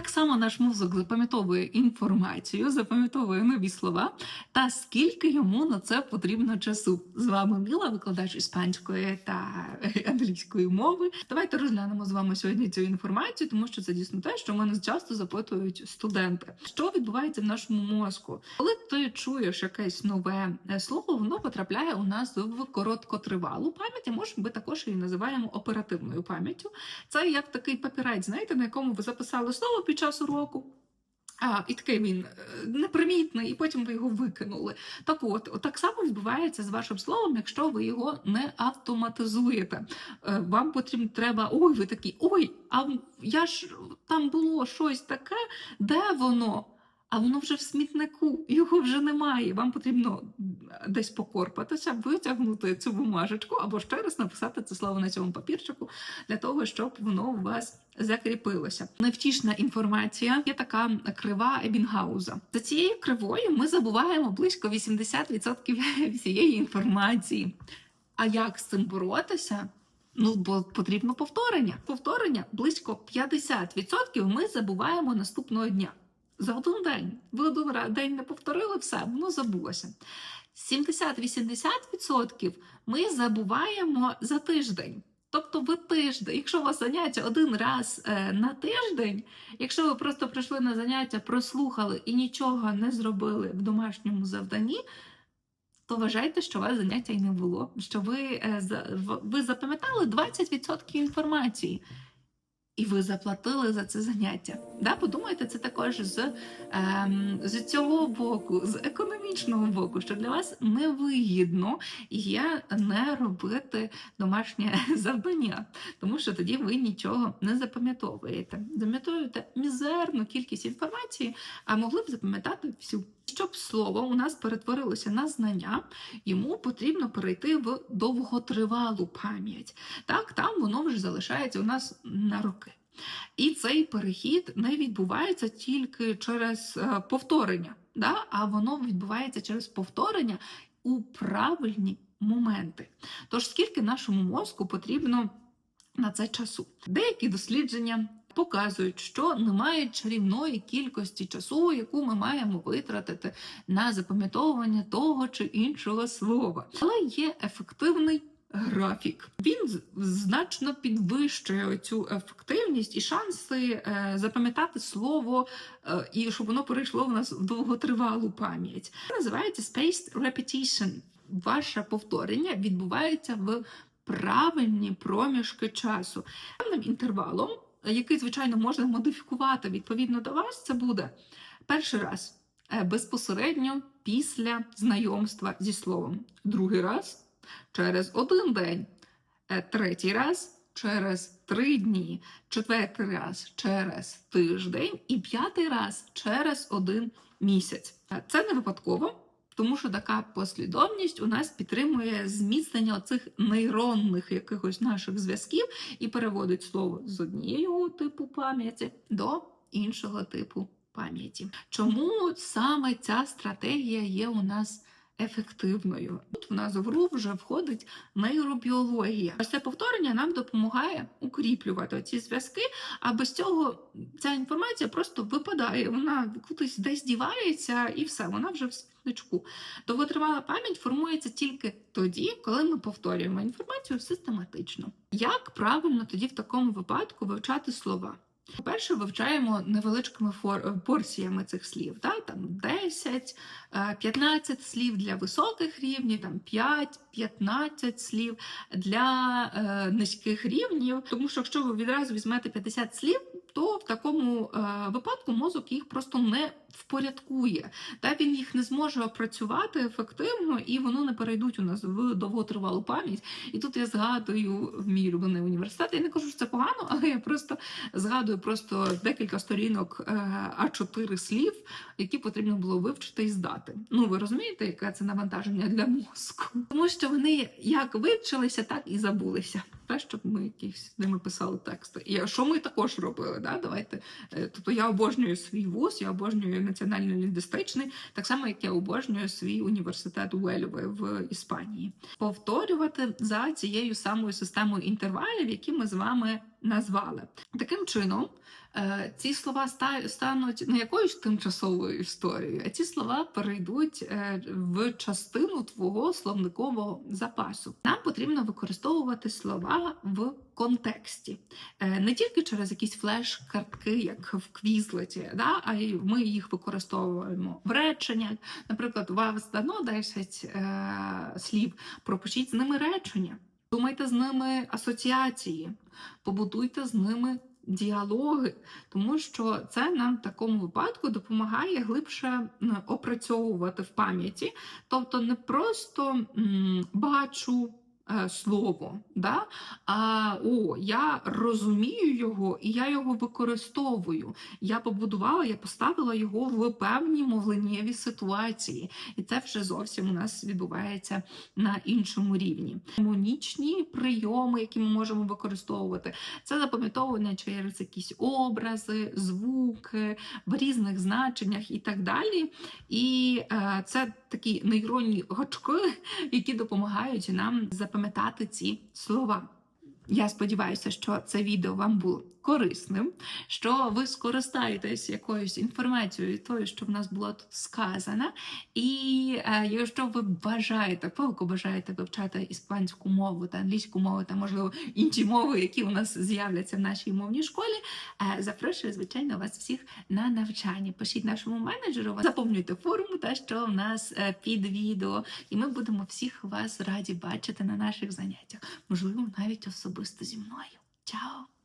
як саме наш мозок запам'ятовує інформацію, запам'ятовує нові слова, та скільки йому на це потрібно часу. З вами Міла, викладач іспанської та англійської мови. Давайте розглянемо з вами сьогодні цю інформацію, тому що це дійсно те, що мене часто запитують студенти. Що відбувається в нашому мозку? Коли ти чуєш якесь нове е, слово, воно потрапляє у нас в короткотривалу пам'ять, а може ми також її називаємо оперативною пам'яттю. Це як такий папірець, знаєте, на якому ви записали слово під час уроку. А, і такий він е, непримітний, і потім ви його викинули. Так от, так само відбувається з вашим словом, якщо ви його не автоматизуєте. Е, Вам потрібно треба, ой, ви такі, ой, а я ж там було щось таке, де воно? А воно вже в смітнику, його вже немає. Вам потрібно десь покорпатися, витягнути цю бумажечку або ще раз написати це слово на цьому папірчику для того, щоб воно у вас закріпилося. Невтішна інформація є така крива Ебінгауза. За цією кривою ми забуваємо близько 80% всієї інформації. А як з цим боротися? Ну, бо потрібно повторення. Повторення близько 50% ми забуваємо наступного дня. За один день. Ви один день не повторили все, воно забулося. 70-80% ми забуваємо за тиждень. Тобто ви тиждень, якщо у вас заняття один раз е, на тиждень, якщо ви просто прийшли на заняття, прослухали і нічого не зробили в домашньому завданні, то вважайте, що у вас заняття й не було. Що ви, е, ви запам'ятали 20% інформації. І ви заплатили за це заняття. Да? Подумайте, це також з, ем, з цього боку, з економічного боку, що для вас невигідно є не робити домашнє завдання, тому що тоді ви нічого не запам'ятовуєте. Запам'ятовуєте мізерну кількість інформації, а могли б запам'ятати всю. Щоб слово у нас перетворилося на знання, йому потрібно перейти в довготривалу пам'ять. Так, там воно вже залишається у нас на роки. І цей перехід не відбувається тільки через е, повторення, да? а воно відбувається через повторення у правильні моменти. Тож скільки нашому мозку потрібно на це часу? Деякі дослідження показують, що немає чарівної кількості часу, яку ми маємо витратити на запам'ятовування того чи іншого слова, але є ефективний. Графік він значно підвищує цю ефективність і шанси е, запам'ятати слово, е, і щоб воно перейшло в нас в довготривалу пам'ять. Це називається spaced repetition. Ваше повторення відбувається в правильні проміжки часу певним інтервалом, який, звичайно, можна модифікувати відповідно до вас. Це буде перший раз е, безпосередньо після знайомства зі словом, другий раз через один день, е, третій раз через три дні, четвертий раз через тиждень і п'ятий раз через один місяць. Е, Це не випадково. Тому що така послідовність у нас підтримує зміцнення цих нейронних якихось наших зв'язків і переводить слово з однієї типу пам'яті до іншого типу пам'яті. Чому саме ця стратегія є у нас ефективною? Тут в нас в гру вже входить нейробіологія. Ось це повторення нам допомагає укріплювати ці зв'язки, а без цього ця інформація просто випадає, вона кудись десь дівається і все, вона вже в смітничку. Довготривала пам'ять формується тільки тоді, коли ми повторюємо інформацію систематично. Як правильно тоді в такому випадку вивчати слова? По-перше, вивчаємо невеличкими порціями цих слів, да? там 10, е, 15 слів для високих рівнів, там 5-15 слів для е, низьких рівнів. Тому що якщо ви відразу візьмете 50 слів, то в такому е, випадку мозок їх просто не впорядкує. Та він їх не зможе опрацювати ефективно, і воно не перейдуть у нас в довготривалу пам'ять. І тут я згадую мій улюблений університет. Я не кажу, що це погано, але я просто згадую просто декілька сторінок е, А4 слів, які потрібно було вивчити і здати. Ну ви розумієте, яке це навантаження для мозку? Тому що вони як вивчилися, так і забулися. Те, щоб ми якісь ними писали тексти. І що ми також робили? Да? Давайте. Е, Тобто я обожнюю свій вуз, я обожнюю національно-лінгвістичний, так само як я обожнюю свій університет Уельви в Іспанії. Повторювати за цією самою системою інтервалів, які ми з вами назвали. Таким чином, е, ці слова стануть не якоюсь тимчасовою історією, а ці слова перейдуть е, в частину твого словникового запасу. Нам потрібно використовувати слова в контексті, Е, не тільки через якісь флеш-картки, як в квізлеті, да, а й ми їх використовуємо в реченнях. Наприклад, у вас дано 10 е, слів, пропишіть з ними речення. Думайте з ними асоціації, побудуйте з ними діалоги, тому що це нам в такому випадку допомагає глибше опрацьовувати в пам'яті. Тобто не просто м, бачу. Е, Слово, да? а о, я розумію його і я його використовую. Я побудувала, я поставила його в певні мовленнєві ситуації, і це вже зовсім у нас відбувається на іншому рівні. Монічні прийоми, які ми можемо використовувати, це запам'ятовування через якісь образи, звуки в різних значеннях і так далі. І е, це такі нейронні гачки, які допомагають нам запам'ятати ці слова. Я сподіваюся, що це відео вам було корисним, що ви скористаєтесь якоюсь інформацією, тою, що в нас було тут сказано. І е, якщо ви бажаєте, палко бажаєте вивчати іспанську мову та англійську мову, та можливо інші мови, які у нас з'являться в нашій мовній школі, е, запрошую, звичайно, вас всіх на навчання. Пишіть нашому менеджеру, заповнюйте форму, та що в нас е, під відео, і ми будемо всіх вас раді бачити на наших заняттях, можливо, навіть особисто зі мною. Чао!